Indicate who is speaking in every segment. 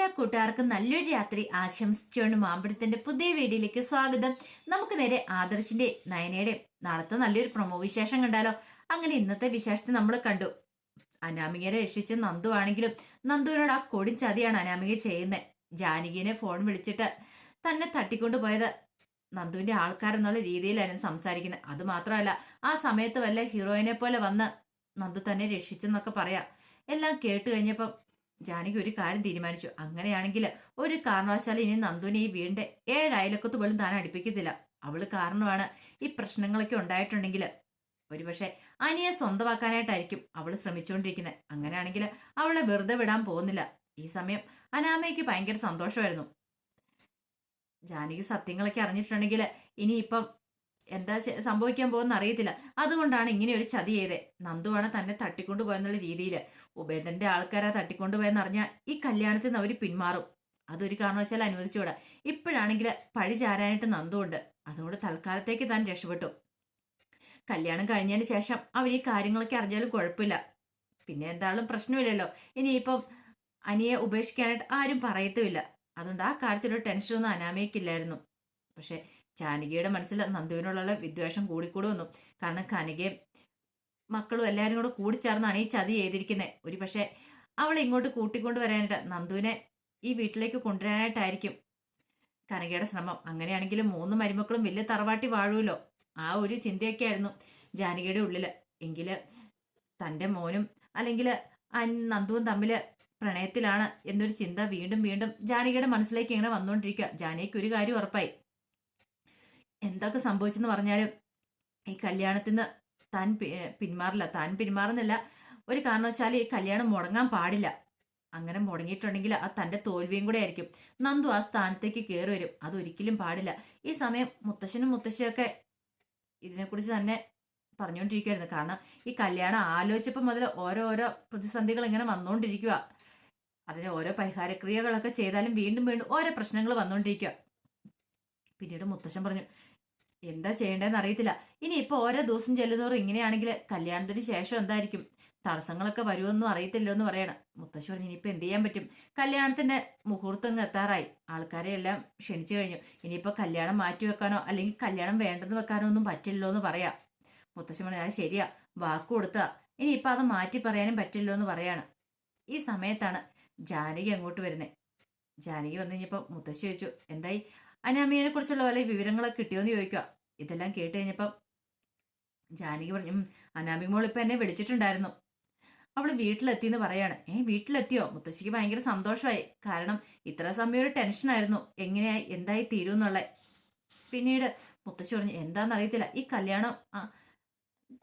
Speaker 1: എല്ലാ കൂട്ടുകാർക്കും നല്ലൊരു രാത്രി ആശംസിച്ചുകൊണ്ട് മാമ്പഴത്തിന്റെ പുതിയ വീഡിയോയിലേക്ക് സ്വാഗതം. നമുക്ക് നേരെ ആദർശിന്റെ നയനയുടെ നാളത്തെ നല്ലൊരു പ്രൊമോ വിശേഷം കണ്ടാലോ? അങ്ങനെ ഇന്നത്തെ വിശേഷത്തെ നമ്മൾ കണ്ടു. അനാമികയെ രക്ഷിച്ച നന്ദു ആണെങ്കിലും നന്ദുവിനോട് ആ കൊടി ചതിയാണ് അനാമിക ചെയ്യുന്നത്. ജാനകിനെ ഫോൺ വിളിച്ചിട്ട് തന്നെ തട്ടിക്കൊണ്ടു പോയത് നന്ദുവിന്റെ ആൾക്കാരെന്നുള്ള രീതിയിലാണ് സംസാരിക്കുന്നത്. അത് മാത്രമല്ല ആ സമയത്ത് വല്ല ഹീറോയിനെ പോലെ വന്ന് നന്ദു തന്നെ രക്ഷിച്ചെന്നൊക്കെ പറയാം. എല്ലാം കേട്ട് കഴിഞ്ഞപ്പം ജാനകി ഒരു കാര്യം തീരുമാനിച്ചു. അങ്ങനെയാണെങ്കിൽ ഒരു കാരണവശാലും ഇനി നന്ദുവിനെ ഈ വീടിന്റെ ഏഴ് അയലക്കത്ത് പോലും താൻ അടുപ്പിക്കത്തില്ല. അവൾ കാരണമാണ് ഈ പ്രശ്നങ്ങളൊക്കെ ഉണ്ടായിട്ടുണ്ടെങ്കിൽ. ഒരുപക്ഷെ അനിയെ സ്വന്തമാക്കാനായിട്ടായിരിക്കും അവൾ ശ്രമിച്ചുകൊണ്ടിരിക്കുന്നത്. അങ്ങനെയാണെങ്കിൽ അവളെ വെറുതെ വിടാൻ പോകുന്നില്ല. ഈ സമയം അനാമയ്ക്ക് ഭയങ്കര സന്തോഷമായിരുന്നു. ജാനകി സത്യങ്ങളൊക്കെ അറിഞ്ഞിട്ടുണ്ടെങ്കിൽ ഇനിയിപ്പം എന്താ സംഭവിക്കാൻ പോകുന്ന അറിയത്തില്ല. അതുകൊണ്ടാണ് ഇങ്ങനെ ഒരു ചതി ചെയ്തേ നന്ദുവാണ് തന്നെ തട്ടിക്കൊണ്ടു പോയെന്നുള്ള രീതിയിൽ ഉപേന്ദ്രന്റെ ആൾക്കാരെ തട്ടിക്കൊണ്ടുപോയെന്ന് അറിഞ്ഞാൽ ഈ കല്യാണത്തിൽ നിന്ന് അവർ പിന്മാറും. അതൊരു കാരണവശാലും അനുവദിച്ചുകൂടാ. ഇപ്പോഴാണെങ്കിൽ പഴി ചാരാനായിട്ട് നന്ദുണ്ട് അതുകൊണ്ട് തൽക്കാലത്തേക്ക് താൻ രക്ഷപ്പെട്ടു. കല്യാണം കഴിഞ്ഞതിന് ശേഷം അവർ ഈ കാര്യങ്ങളൊക്കെ അറിഞ്ഞാലും കുഴപ്പമില്ല. പിന്നെ എന്തായാലും പ്രശ്നമില്ലല്ലോ. ഇനിയിപ്പം അനിയെ ഉപേക്ഷിക്കാനായിട്ട് ആരും പറയത്തുമില്ല. അതുകൊണ്ട് ആ കാര്യത്തിലൊരു ടെൻഷനൊന്നും അനാമയ്ക്കില്ലായിരുന്നു പക്ഷേ ജാനകിയുടെ മനസ്സിൽ നന്ദുവിനോടുള്ള വിദ്വേഷം കൂടിക്കൂടി വന്നു. കാരണം കനകയും മക്കളും എല്ലാവരും കൂടെ കൂടിച്ചേർന്നാണ് ഈ ചതി ചെയ്തിരിക്കുന്നത് ഒരു പക്ഷേ അവളെ ഇങ്ങോട്ട് കൂട്ടിക്കൊണ്ട് വരാനായിട്ട് നന്ദുവിനെ ഈ വീട്ടിലേക്ക് കൊണ്ടുവരാനായിട്ടായിരിക്കും കനകയുടെ ശ്രമം. അങ്ങനെയാണെങ്കിലും മൂന്ന് മരുമക്കളും വലിയ തറവാട്ടി വാഴുമല്ലോ ആ ഒരു ചിന്തയൊക്കെ ആയിരുന്നു ജാനകിയുടെ ഉള്ളിൽ എങ്കിൽ തന്റെ മോനും അല്ലെങ്കിൽ നന്ദുവും തമ്മിൽ പ്രണയത്തിലാണ് എന്നൊരു ചിന്ത വീണ്ടും വീണ്ടും ജാനകിയുടെ മനസ്സിലേക്ക് ഇങ്ങനെ വന്നുകൊണ്ടിരിക്കുക ജാനകിക്ക് ഒരു കാര്യം ഉറപ്പായി. എന്തൊക്കെ സംഭവിച്ചെന്ന് പറഞ്ഞാലും ഈ കല്യാണത്തിന് താൻ പിന്മാറില്ല. താൻ പിന്മാറുന്നില്ല. ഒരു കാരണവശാലും ഈ കല്യാണം മുടങ്ങാൻ പാടില്ല. അങ്ങനെ മുടങ്ങിയിട്ടുണ്ടെങ്കിൽ ആ തന്റെ തോൽവിയും കൂടെ ആയിരിക്കും. നന്ദു ആ സ്ഥാനത്തേക്ക് കയറി വരും. അതൊരിക്കലും പാടില്ല. ഈ സമയം മുത്തശ്ശനും മുത്തശ്ശിയൊക്കെ ഇതിനെക്കുറിച്ച് തന്നെ പറഞ്ഞുകൊണ്ടിരിക്കുകയായിരുന്നു. കാരണം ഈ കല്യാണം ആലോചിച്ചപ്പോൾ മുതൽ ഓരോരോ പ്രതിസന്ധികൾ ഇങ്ങനെ വന്നുകൊണ്ടിരിക്കുക അതിന് ഓരോ പരിഹാരക്രിയകളൊക്കെ ചെയ്താലും വീണ്ടും വീണ്ടും ഓരോ പ്രശ്നങ്ങൾ വന്നുകൊണ്ടിരിക്കുക പിന്നീട് മുത്തശ്ശൻ പറഞ്ഞു എന്താ ചെയ്യേണ്ടതെന്ന് അറിയത്തില്ല. ഇനി ഇപ്പൊ ഓരോ ദിവസം ചെല്ലുന്നവർ ഇങ്ങനെയാണെങ്കിൽ കല്യാണത്തിന് ശേഷം എന്തായിരിക്കും? തടസ്സങ്ങളൊക്കെ വരുമെന്നും അറിയത്തില്ലോ എന്ന് പറയണം. മുത്തശ്ശി പറഞ്ഞു ഇനിയിപ്പോ എന്ത് ചെയ്യാൻ പറ്റും? കല്യാണത്തിന്റെ മുഹൂർത്തം എത്താറായി. ആൾക്കാരെ എല്ലാം ക്ഷണിച്ചു കഴിഞ്ഞു. ഇനിയിപ്പോ കല്യാണം മാറ്റി വെക്കാനോ അല്ലെങ്കിൽ കല്യാണം വേണ്ടെന്ന് വെക്കാനോ ഒന്നും പറ്റില്ലോ എന്ന് പറയാം. മുത്തശ്ശി പറഞ്ഞു അത് ശരിയാ. വാക്ക് കൊടുത്താ. ഇനിയിപ്പോ അത് മാറ്റി പറയാനും പറ്റില്ലോ എന്ന് പറയാണ്. ഈ സമയത്താണ് ജാനകി അങ്ങോട്ട് വരുന്നത് ജാനകി വന്നു കഴിഞ്ഞപ്പോൾ മുത്തശ്ശി ചോദിച്ചു എന്തായി? അനാമിയനെ കുറിച്ചുള്ള വല്ല വിവരങ്ങളൊക്കെ കിട്ടിയോന്ന് ചോദിക്കുക ഇതെല്ലാം കേട്ട് കഴിഞ്ഞപ്പം ജാനകി പറഞ്ഞു അനാമി മോൾ ഇപ്പം എന്നെ വിളിച്ചിട്ടുണ്ടായിരുന്നു. അവൾ വീട്ടിലെത്തി എന്ന് പറയാണ്. ഏ വീട്ടിലെത്തിയോ? മുത്തശ്ശിക്ക് ഭയങ്കര സന്തോഷമായി. കാരണം ഇത്ര സമയം ഒരു ടെൻഷനായിരുന്നു. എങ്ങനെയായി എന്തായി തീരുമെന്നുള്ള പിന്നീട് മുത്തശ്ശി പറഞ്ഞു എന്താണെന്ന് അറിയത്തില്ല ഈ കല്യാണം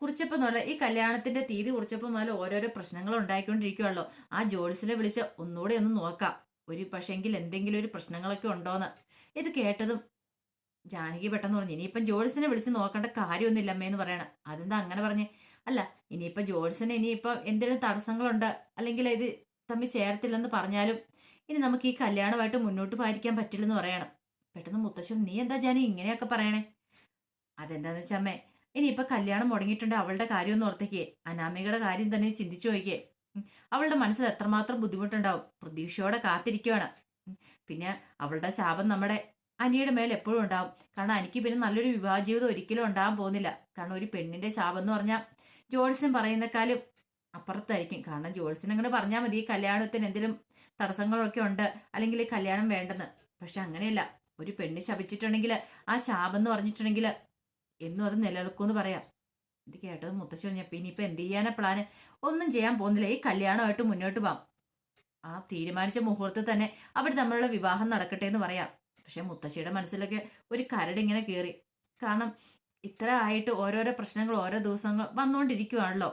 Speaker 1: കുറിച്ചപ്പോൾ എന്നുള്ള ഈ കല്യാണത്തിന്റെ തീയതി കുറിച്ചപ്പോൾ മുതൽ ഓരോരോ പ്രശ്നങ്ങൾ ഉണ്ടായിക്കൊണ്ടിരിക്കുവല്ലോ ആ ജോലിസിനെ വിളിച്ച് ഒന്നുകൂടെ ഒന്ന് നോക്കാം. ഒരു പക്ഷെങ്കിൽ എന്തെങ്കിലും ഒരു പ്രശ്നങ്ങളൊക്കെ ഉണ്ടോന്ന്. ഇത് കേട്ടതും ജാനകി പെട്ടെന്ന് പറഞ്ഞു ഇനിയിപ്പം ജോലിസിനെ വിളിച്ച് നോക്കേണ്ട കാര്യമൊന്നുമില്ല അമ്മയെന്ന് പറയണം. അതെന്താ അങ്ങനെ പറഞ്ഞ്? അല്ല ഇനിയിപ്പം ജോലിസിന് ഇനിയിപ്പം എന്തെങ്കിലും തടസ്സങ്ങളുണ്ട് അല്ലെങ്കിൽ ഇത് തമ്മിൽ ചേർത്തില്ലെന്ന് പറഞ്ഞാലും ഇനി നമുക്ക് ഈ കല്യാണമായിട്ട് മുന്നോട്ട് പാലിക്കാൻ പറ്റില്ലെന്ന് പറയണം. പെട്ടെന്ന് മുത്തശ്ശൻ നീ എന്താ ജാനി ഇങ്ങനെയൊക്കെ പറയണേ? അതെന്താന്ന് അമ്മേ ഇനിയിപ്പൊ കല്യാണം മുടങ്ങിയിട്ടുണ്ട് അവളുടെ കാര്യമൊന്നും ഓർത്തേക്കേ. അനാമികയുടെ കാര്യം തന്നെ ചിന്തിച്ചു നോക്കിയേ. അവളുടെ മനസ്സിൽ എത്രമാത്രം ബുദ്ധിമുട്ടുണ്ടാവും. പ്രതീക്ഷയോടെ കാത്തിരിക്കുകയാണ് പിന്നെ അവളുടെ ശാപം നമ്മുടെ അനിയുടെ മേൽ എപ്പോഴും ഉണ്ടാവും. കാരണം എനിക്ക് പിന്നെ നല്ലൊരു വിവാഹ ജീവിതം ഒരിക്കലും ഉണ്ടാകാൻ പോകുന്നില്ല. കാരണം ഒരു പെണ്ണിന്റെ ശാപം എന്ന് പറഞ്ഞാൽ ജോത്സ്യം പറയുന്നേക്കാളും അപ്പുറത്തായിരിക്കും. കാരണം ജോത്സ്യൻ അങ്ങനെ പറഞ്ഞാൽ മതി. കല്യാണത്തിന് എന്തെങ്കിലും തടസ്സങ്ങളൊക്കെ ഉണ്ട്. അല്ലെങ്കിൽ കല്യാണം വേണ്ടെന്ന്. പക്ഷെ അങ്ങനെയല്ല. ഒരു പെണ്ണ് ശപിച്ചിട്ടുണ്ടെങ്കിൽ ആ ശാപം എന്ന് പറഞ്ഞിട്ടുണ്ടെങ്കിൽ എന്നും അത് നിലനിൽക്കുമെന്ന് പറയാം. ഇത് കേട്ടത് മുത്തശ്ശി ഇനിയിപ്പോ എന്ത് ചെയ്യാനാ പ്ലാന് ഒന്നും ചെയ്യാൻ പോകുന്നില്ല. ഈ കല്യാണമായിട്ട് മുന്നോട്ട് പോവാം. ആ തീരുമാനിച്ച മുഹൂർത്തത്തിൽ തന്നെ അവർ തമ്മിലുള്ള വിവാഹം നടക്കട്ടെ എന്ന് പറയാം. പക്ഷെ മുത്തശ്ശിയുടെ മനസ്സിലൊക്കെ ഒരു കരട് ഇങ്ങനെ കയറി കാരണം ഇത്ര ആയിട്ട് ഓരോരോ പ്രശ്നങ്ങൾ ഓരോ ദിവസങ്ങൾ വന്നുകൊണ്ടിരിക്കുവാണല്ലോ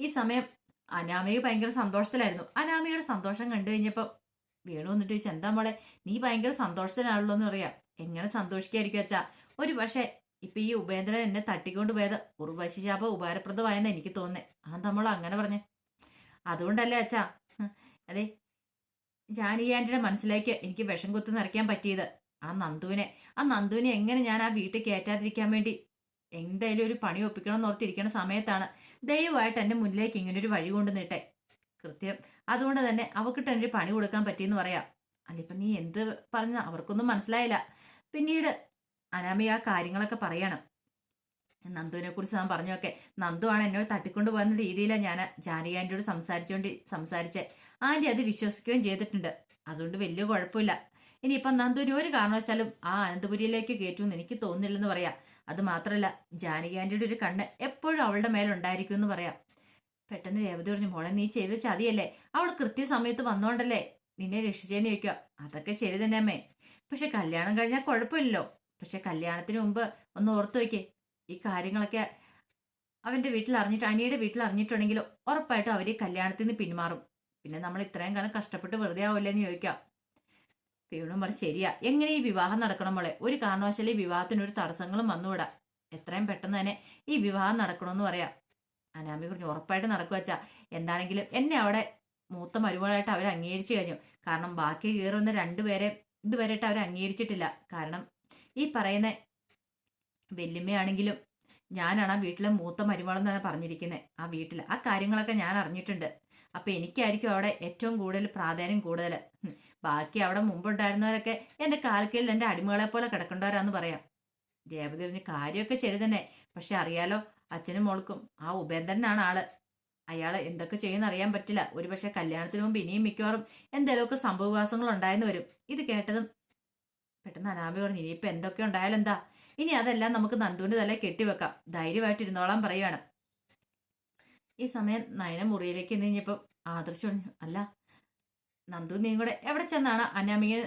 Speaker 1: ഈ സമയം അനാമയ്ക്ക് ഭയങ്കര സന്തോഷത്തിലായിരുന്നു. അനാമയുടെ സന്തോഷം കണ്ടു കഴിഞ്ഞപ്പോൾ വേണു വന്നിട്ട് ചോദിച്ചു എന്താ മോളെ നീ ഭയങ്കര സന്തോഷത്തിനാണല്ലോ എന്ന് പറയാം. എങ്ങനെ സന്തോഷിക്കായിരിക്കും അച്ഛാ? ഒരു പക്ഷേ ഇപ്പൊ ഈ ഉപേന്ദ്രൻ എന്നെ തട്ടിക്കൊണ്ട് പോയത് ഉർവശി ഉപകാരപ്രദമായെന്ന് എനിക്ക് തോന്നേ ആ നമ്മൾ അങ്ങനെ പറഞ്ഞേ. അതുകൊണ്ടല്ലേ അച്ഛാ അതെ ജാനി ആന്റിയുടെ മനസ്സിലേക്ക് എനിക്ക് വിഷം കുത്തി നിറയ്ക്കാൻ പറ്റിയത്. ആ നന്ദുവിനെ ആ നന്ദുവിനെ എങ്ങനെ ഞാൻ ആ വീട്ടിൽ കയറ്റാതിരിക്കാൻ വേണ്ടി? എന്തായാലും ഒരു പണി ഒപ്പിക്കണം എന്ന് ഓർത്തിരിക്കുന്ന സമയത്താണ് ദയവായിട്ട് എന്റെ മുന്നിലേക്ക് ഇങ്ങനെ ഒരു വഴി കൊണ്ടു നീട്ടെ. കൃത്യം അതുകൊണ്ട് തന്നെ അവക്കിട്ട് എനിക്ക് പണി കൊടുക്കാൻ പറ്റിയെന്ന് പറയാം. അല്ലിപ്പം നീ എന്ത് പറഞ്ഞ അവർക്കൊന്നും മനസ്സിലായില്ല. പിന്നീട് അനാമിക ആ കാര്യങ്ങളൊക്കെ പറയണം. നന്ദുവിനെ കുറിച്ച് ഞാൻ പറഞ്ഞൊക്കെ നന്ദു ആണ് എന്നോട് തട്ടിക്കൊണ്ടു പോകുന്ന രീതിയിലാണ് ഞാൻ ജാനകി ആന്റിയോട് സംസാരിച്ചുകൊണ്ട് സംസാരിച്ച്. ആന്റി അത് വിശ്വസിക്കുകയും ചെയ്തിട്ടുണ്ട്. അതുകൊണ്ട് വലിയ കുഴപ്പമില്ല. ഇനിയിപ്പം നന്ദുവിന് ഒരു കാരണവശാലും ആ അനന്തപുരിയിലേക്ക് കയറ്റുമെന്ന് എനിക്ക് തോന്നുന്നില്ലെന്ന് പറയാം. അത് മാത്രമല്ല ജാനകി ആന്റിയുടെ ഒരു കണ്ണ് എപ്പോഴും അവളുടെ മേലുണ്ടായിരിക്കും എന്ന് പറയാം. പെട്ടെന്ന് രേവതി പറഞ്ഞു മോളെ നീ ചെയ്ത് ചതിയല്ലേ? അവൾ കൃത്യസമയത്ത് വന്നോണ്ടല്ലേ? നിന്നെ രക്ഷിച്ചേന്ന് ചോദിക്കുക. അതൊക്കെ ശരി തന്നെ അമ്മേ. പക്ഷെ കല്യാണം കഴിഞ്ഞാൽ കുഴപ്പമില്ലല്ലോ. പക്ഷെ കല്യാണത്തിന് മുമ്പ് ഒന്ന് ഓർത്തു വയ്ക്കേ ഈ കാര്യങ്ങളൊക്കെ അവന്റെ വീട്ടിൽ അറിഞ്ഞിട്ട് അനിയുടെ വീട്ടിൽ അറിഞ്ഞിട്ടുണ്ടെങ്കിൽ ഉറപ്പായിട്ടും അവർ കല്യാണത്തിൽ നിന്ന് പിന്മാറും. പിന്നെ നമ്മൾ ഇത്രയും കാലം കഷ്ടപ്പെട്ട് വെറുതെ ആവില്ലെന്ന് ചോദിക്കാം. വീണും പറഞ്ഞു ശരിയാ. എങ്ങനെ ഈ വിവാഹം നടക്കണം മോളെ? ഒരു കാരണവശാലും ഈ വിവാഹത്തിന് ഒരു തടസ്സങ്ങളും വന്നുകൂടാ. എത്രയും പെട്ടെന്ന് തന്നെ ഈ വിവാഹം നടക്കണമെന്ന് പറയാം. അനാമി കുറിച്ച് ഉറപ്പായിട്ട് നടക്കുവച്ചാ എന്താണെങ്കിലും എന്നെ അവിടെ മൂത്ത മരുമകളായിട്ട് അവർ അംഗീകരിച്ചു കഴിഞ്ഞു. കാരണം ബാക്കി കയറുന്ന രണ്ടുപേരെ ഇതുവരെയായിട്ട് അവർ അംഗീകരിച്ചിട്ടില്ല. കാരണം ഈ പറയുന്ന വല്യമ്മയാണെങ്കിലും ഞാനാണ് ആ വീട്ടിലെ മൂത്ത മരുമകളെന്നാണ് പറഞ്ഞിരിക്കുന്നത് ആ വീട്ടിൽ ആ കാര്യങ്ങളൊക്കെ ഞാൻ അറിഞ്ഞിട്ടുണ്ട്. അപ്പം എനിക്കായിരിക്കും അവിടെ ഏറ്റവും കൂടുതൽ പ്രാധാന്യം കൂടുതൽ. ബാക്കി അവിടെ മുമ്പുണ്ടായിരുന്നവരൊക്കെ എന്റെ കാൽക്കീഴിൽ എന്റെ അടിമകളെ പോലെ കിടക്കേണ്ടവരാന്ന് പറയാം. ദേവതി പറഞ്ഞ കാര്യമൊക്കെ ശരി തന്നെ. പക്ഷെ അറിയാലോ അച്ഛനും മോൾക്കും ആ ഉപേന്ദ്രനാണ് ആൾ. അയാൾ എന്തൊക്കെ ചെയ്യുമെന്ന് അറിയാൻ പറ്റില്ല. ഒരുപക്ഷെ കല്യാണത്തിന് മുമ്പ് ഇനിയും മിക്കവാറും എന്തെങ്കിലുമൊക്കെ സംഭവവാസങ്ങൾ ഉണ്ടായെന്ന് വരും. ഇത് കേട്ടതും പെട്ടെന്ന് അനാമി പറഞ്ഞു ഇനിയിപ്പൊ എന്തൊക്കെ ഉണ്ടായാലും എന്താ? ഇനി അതെല്ലാം നമുക്ക് നന്ദുവിന്റെ തല കെട്ടിവെക്കാം ധൈര്യമായിട്ട് ഇരുന്നോളാൻ പറയുവാണ്. ഈ സമയം നയന മുറിയിലേക്ക് എന്ന് കഴിഞ്ഞപ്പോൾ ആദർശ അല്ല നന്ദു നീ കൂടെ എവിടെ ചെന്നാണ് അനാമിയെ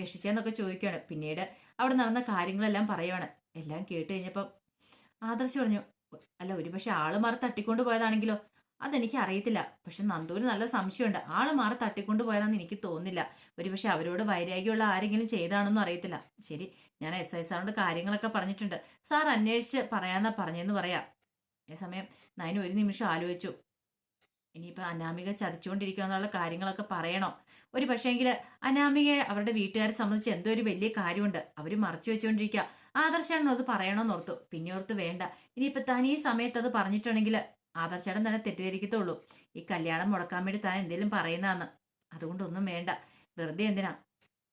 Speaker 1: രക്ഷിച്ചതെന്നൊക്കെ ചോദിക്കുകയാണ് പിന്നീട് അവിടെ നടന്ന കാര്യങ്ങളെല്ലാം പറയുവാണ്. എല്ലാം കേട്ട് കഴിഞ്ഞപ്പം ആദർശ് പറഞ്ഞു അല്ല ഒരുപക്ഷെ ആൾ മാറി തട്ടിക്കൊണ്ട് പോയതാണെങ്കിലോ? അതെനിക്ക് അറിയത്തില്ല. പക്ഷെ നന്ദുവിന് നല്ല സംശയമുണ്ട്. ആൾ മാറി തട്ടിക്കൊണ്ട് പോയതാണെന്ന് എനിക്ക് തോന്നുന്നില്ല. ഒരുപക്ഷെ അവരോട് വൈരാഗ്യമുള്ള ആരെങ്കിലും ചെയ്താണെന്നും അറിയത്തില്ല. ശരി ഞാൻ എസ് ഐ സാറിനോട് കാര്യങ്ങളൊക്കെ പറഞ്ഞിട്ടുണ്ട്. സാർ അന്വേഷിച്ച് പറയാന്നാ പറഞ്ഞെന്ന് പറയാം. ഈ സമയം നയന ഒരു നിമിഷം ആലോചിച്ചു. ഇനിയിപ്പോൾ അനാമിക ചതിച്ചുകൊണ്ടിരിക്കുക എന്നുള്ള കാര്യങ്ങളൊക്കെ പറയണോ? ഒരു പക്ഷേങ്കിൽ അനാമികയെ അവരുടെ വീട്ടുകാരെ സംബന്ധിച്ച് എന്തോ ഒരു വലിയ കാര്യമുണ്ട്. അവർ മറച്ചു വെച്ചുകൊണ്ടിരിക്കുക ആദർശാണോ അത് പറയണമെന്ന് ഓർത്തു. പിന്നെ ഓർത്ത് വേണ്ട. ഇനിയിപ്പോൾ തനി സമയത്ത് അത് പറഞ്ഞിട്ടുണ്ടെങ്കിൽ ആദർശേടൻ തന്നെ തെറ്റിദ്ധരിക്കത്തുള്ളൂ. ഈ കല്യാണം മുടക്കാൻ വേണ്ടി താൻ എന്തെങ്കിലും പറയുന്നതെന്ന്. അതുകൊണ്ടൊന്നും വേണ്ട. വെറുതെ എന്തിനാ?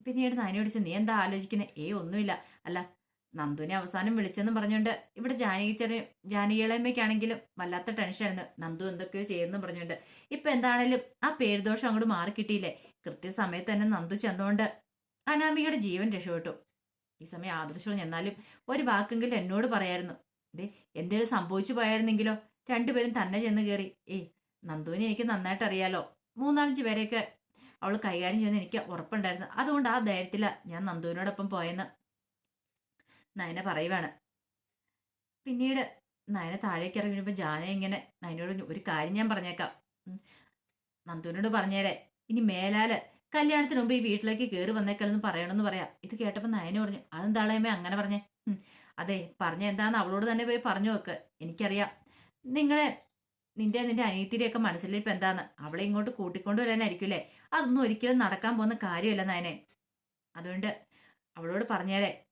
Speaker 1: പിന്നീട് നാനിയോടിച്ച് നീ എന്താ ആലോചിക്കുന്നത് ഏ ഒന്നുമില്ല. അല്ല നന്ദുവിനെ അവസാനം വിളിച്ചെന്ന് പറഞ്ഞുകൊണ്ട് ഇവിടെ ജാനകി ചെറിയ ജാനകിളമ്മയ്ക്കാണെങ്കിലും വല്ലാത്ത ടെൻഷനായിരുന്നു. നന്ദു എന്തൊക്കെയോ ചെയ്യുന്നു പറഞ്ഞുകൊണ്ട്. ഇപ്പൊ എന്താണേലും ആ പേരുദോഷം അങ്ങോട്ട് മാറിക്കിട്ടിയില്ലേ കൃത്യസമയത്ത് തന്നെ നന്ദു ചെന്നുകൊണ്ട് അനാമികയുടെ ജീവൻ രക്ഷപ്പെട്ടു. ഈ സമയം ആദർശം എന്നാലും ഒരു വാക്കെങ്കിലും എന്നോട് പറയായിരുന്നു. ദേ എന്തേലും സംഭവിച്ചു പോയായിരുന്നെങ്കിലോ? രണ്ടുപേരും തന്നെ ചെന്ന് കയറി ഏയ് നന്ദുവിനെ എനിക്ക് നന്നായിട്ട് അറിയാലോ. മൂന്നാലഞ്ച് പേരെയൊക്കെ അവൾ കൈകാര്യം ചെയ്യുന്ന എനിക്ക് ഉറപ്പുണ്ടായിരുന്നു. അതുകൊണ്ട് ആ ധൈര്യത്തിലാണ് ഞാൻ നന്ദുവിനോടൊപ്പം പോയെന്ന്. നയന പറയുവാണ്. പിന്നീട് നയന താഴേക്ക് ഇറങ്ങിയപ്പോൾ ജാന ഇങ്ങനെ നയനോട് ഒരു കാര്യം ഞാൻ പറഞ്ഞേക്കാം. നന്ദുവിനോട് പറഞ്ഞേരെ ഇനി മേലാൽ കല്യാണത്തിന് മുമ്പ് ഈ വീട്ടിലേക്ക് കയറി വന്നേക്കാളെന്ന് പറയണമെന്ന് പറയാം. ഇത് കേട്ടപ്പോൾ നയന പറഞ്ഞു അതെന്താളേമേ അങ്ങനെ പറഞ്ഞേ? അതെ പറഞ്ഞ എന്താന്ന് അവളോട് തന്നെ പോയി പറഞ്ഞു നോക്ക് എനിക്കറിയാം. നിങ്ങളെ നിന്റെ നിന്റെ അനിയത്തിരിയൊക്കെ മനസ്സിലിപ്പോ എന്താന്ന്? അവളെ ഇങ്ങോട്ട് കൂട്ടിക്കൊണ്ടു വരാനായിരിക്കുമല്ലേ? അതൊന്നും ഒരിക്കലും നടക്കാൻ പോകുന്ന കാര്യമല്ല നയനെ. അതുകൊണ്ട് അവളോട് പറഞ്ഞേരെ.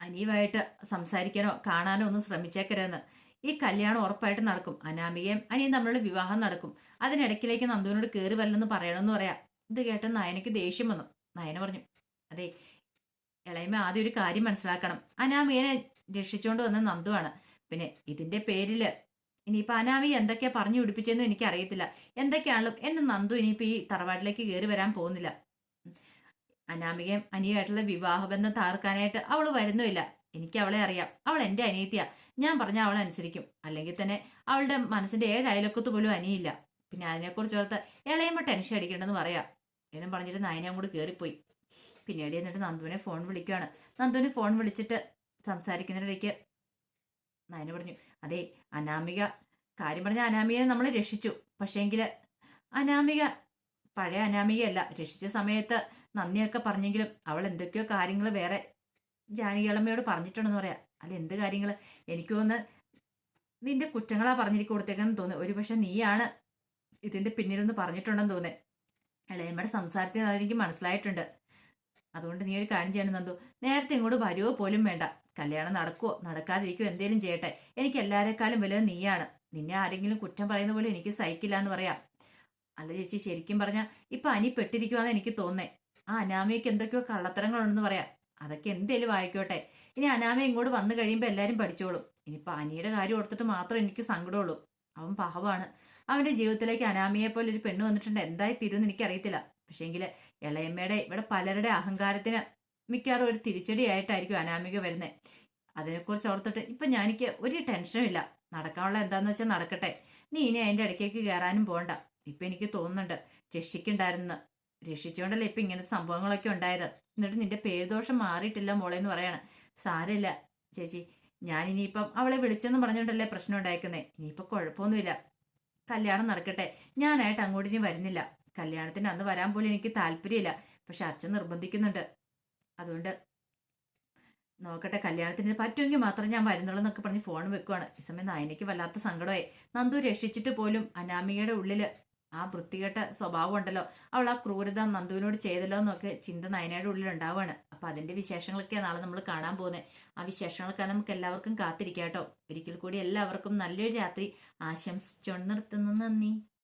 Speaker 1: അനിയുമായിട്ട് സംസാരിക്കാനോ കാണാനോ ഒന്നും ശ്രമിച്ചേക്കരുതെന്ന്. ഈ കല്യാണം ഉറപ്പായിട്ട് നടക്കും. അനാമികയും അനിയും തമ്മിലുള്ള വിവാഹം നടക്കും. അതിനിടയ്ക്കിലേക്ക് നന്ദുവിനോട് കയറി വരലെന്ന് പറയണമെന്ന് പറയാം. ഇത് കേട്ട നയനക്ക് ദേഷ്യം വന്നു. നയന പറഞ്ഞു അതെ ഇളയമ ആദ്യം ഒരു കാര്യം മനസ്സിലാക്കണം. അനാമികനെ രക്ഷിച്ചുകൊണ്ട് വന്ന നന്ദുവാണ്. പിന്നെ ഇതിന്റെ പേരിൽ ഇനിയിപ്പൊ അനാവി എന്തൊക്കെയാ പറഞ്ഞു പിടിപ്പിച്ചെന്ന് എനിക്ക് അറിയത്തില്ല എന്തൊക്കെയാണല്ലോ എന്നെ നന്ദു ഇനിയിപ്പോ ഈ തറവാട്ടിലേക്ക് കയറി വരാൻ പോകുന്നില്ല. അനാമികയും അനിയുമായിട്ടുള്ള വിവാഹബന്ധം താർക്കാനായിട്ട് അവൾ വരുന്നുമില്ല. എനിക്ക് അവളെ അറിയാം. അവൾ എന്റെ അനിയത്തിയാ. ഞാൻ പറഞ്ഞ അവൾ അനുസരിക്കും. അല്ലെങ്കിൽ തന്നെ അവളുടെ മനസ്സിന്റെ ഏഴ് അയലൊക്കത്ത് പോലും അനിയില്ല. പിന്നെ അതിനെക്കുറിച്ച് ഓർത്ത് ഇളയുമ്പോൾ ടെൻഷൻ അടിക്കേണ്ടെന്ന് പറയാം. എന്നും പറഞ്ഞിട്ട് നയനെ അങ്ങോട്ട് കയറിപ്പോയി പിന്നീട് എന്നിട്ട് നന്ദുവിനെ ഫോൺ വിളിക്കുകയാണ് നന്ദുവിനെ ഫോൺ വിളിച്ചിട്ട് സംസാരിക്കുന്നതിനിടയ്ക്ക് നയന പറഞ്ഞു അതെ അനാമിക കാര്യം പറഞ്ഞ അനാമികനെ നമ്മൾ രക്ഷിച്ചു. പക്ഷേങ്കിൽ അനാമിക പഴയ അനാമികയല്ല രക്ഷിച്ച സമയത്ത് നന്ദിയൊക്കെ പറഞ്ഞെങ്കിലും അവൾ എന്തൊക്കെയോ കാര്യങ്ങൾ വേറെ ജാനകിളമ്മയോട് പറഞ്ഞിട്ടുണ്ടെന്ന് പറയാം. അല്ല എന്ത് കാര്യങ്ങൾ എനിക്ക് തോന്നുന്നു നിന്റെ കുറ്റങ്ങളാ പറഞ്ഞിരിക്കും കൊടുത്തേക്കെന്ന് തോന്നുന്നു. ഒരു പക്ഷെ നീയാണ് ഇതിന്റെ പിന്നിലൊന്ന് പറഞ്ഞിട്ടുണ്ടെന്ന് തോന്നുന്നത് ഇളയമ്മയുടെ സംസാരത്തിൽ അതെനിക്ക് മനസ്സിലായിട്ടുണ്ട്. അതുകൊണ്ട് നീ ഒരു കാര്യം ചെയ്യണം നന്ദു. നേരത്തെ ഇങ്ങോട്ട് വരുവോ പോലും വേണ്ട. കല്യാണം നടക്കുവോ? നടക്കാതിരിക്കുവോ? എന്തേലും ചെയ്യട്ടെ. എനിക്ക് എല്ലാരെക്കാളും വലുത് നീയാണ്. നിന്നെ ആരെങ്കിലും കുറ്റം പറയുന്ന പോലെ എനിക്ക് സഹിക്കില്ല എന്ന് പറയാം. അല്ല ചേച്ചി ശരിക്കും പറഞ്ഞാൽ ഇപ്പൊ അനി പെട്ടിരിക്കുവാന്ന് എനിക്ക് തോന്നേ. ആ അനാമയ്ക്ക് എന്തൊക്കെയോ കള്ളത്തരങ്ങളുണ്ടെന്ന് പറയാം. അതൊക്കെ എന്തേലും ആയിക്കോട്ടെ. ഇനി അനാമ ഇങ്ങോട്ട് വന്നു കഴിയുമ്പോൾ എല്ലാവരും പഠിച്ചോളും. ഇനിയിപ്പോൾ അനിയുടെ കാര്യം ഓർത്തിട്ട് മാത്രം എനിക്ക് സങ്കടമുള്ളൂ. അവൻ പാവമാണ്. അവന്റെ ജീവിതത്തിലേക്ക് അനാമിയെ പോലെ ഒരു പെണ്ണ് വന്നിട്ടുണ്ട്. എന്തായി തീരുമെന്ന് എനിക്കറിയത്തില്ല. പക്ഷേങ്കിൽ ഇളയമ്മയുടെ ഇവിടെ പലരുടെ അഹങ്കാരത്തിന് മിക്കവാറും ഒരു തിരിച്ചടിയായിട്ടായിരിക്കും അനാമിക വരുന്നത് അതിനെക്കുറിച്ച് ഓർത്തിട്ട് ഇപ്പം ഞാനിക്ക് ഒരു ടെൻഷനും ഇല്ല. നടക്കാനുള്ള എന്താണെന്ന് വെച്ചാൽ നടക്കട്ടെ. നീ ഇനി അതിന്റെ ഇടയ്ക്കേക്ക് കയറാനും പോകണ്ട ഇപ്പം എനിക്ക് തോന്നുന്നുണ്ട് രക്ഷിക്കണ്ടായിരുന്നു. രക്ഷിച്ചുകൊണ്ടല്ലേ ഇപ്പം ഇങ്ങനെ സംഭവങ്ങളൊക്കെ ഉണ്ടായത്. എന്നിട്ട് നിന്റെ പേരുദോഷം മാറിയിട്ടില്ല മോളെ എന്ന് പറയാണ്. സാരമില്ല. ചേച്ചി ഞാൻ ഇനിയിപ്പം അവളെ വിളിച്ചെന്ന് പറഞ്ഞുകൊണ്ടല്ലേ പ്രശ്നം ഉണ്ടായിരിക്കുന്നേ ഇനിയിപ്പോൾ കുഴപ്പമൊന്നുമില്ല കല്യാണം നടക്കട്ടെ. ഞാനായിട്ട് അങ്ങോട്ട് ഇനി വരുന്നില്ല. കല്യാണത്തിന് അന്ന് വരാൻ പോലും എനിക്ക് താല്പര്യമില്ല. പക്ഷെ അച്ഛൻ നിർബന്ധിക്കുന്നുണ്ട്. അതുകൊണ്ട് നോക്കട്ടെ കല്യാണത്തിന് പറ്റുമെങ്കിൽ മാത്രം ഞാൻ വരുന്നുള്ളൂ എന്നൊക്കെ പറഞ്ഞ് ഫോൺ വെക്കുവാണ്. ഈ സമയം നായനയ്ക്ക് വല്ലാത്ത സങ്കടമായി. നന്ദു രക്ഷിച്ചിട്ട് പോലും അനാമികയുടെ ഉള്ളിൽ ആ വൃത്തികെട്ട സ്വഭാവം ഉണ്ടല്ലോ. അവൾ ആ ക്രൂരത നന്ദുവിനോട് ചെയ്തല്ലോ എന്നൊക്കെ ചിന്ത നയനയുടെ ഉള്ളിൽ ഉണ്ടാവുകയാണ് അപ്പം അതിന്റെ വിശേഷങ്ങളൊക്കെ നാളെ നമ്മൾ കാണാൻ പോകുന്നത് ആ വിശേഷങ്ങളൊക്കെ നമുക്ക് എല്ലാവർക്കും കാത്തിരിക്കാം കേട്ടോ. ഒരിക്കൽ കൂടി എല്ലാവർക്കും നല്ലൊരു രാത്രി. ആശംസിച്ചോണ്ട് നിർത്തുന്നു. നന്ദി.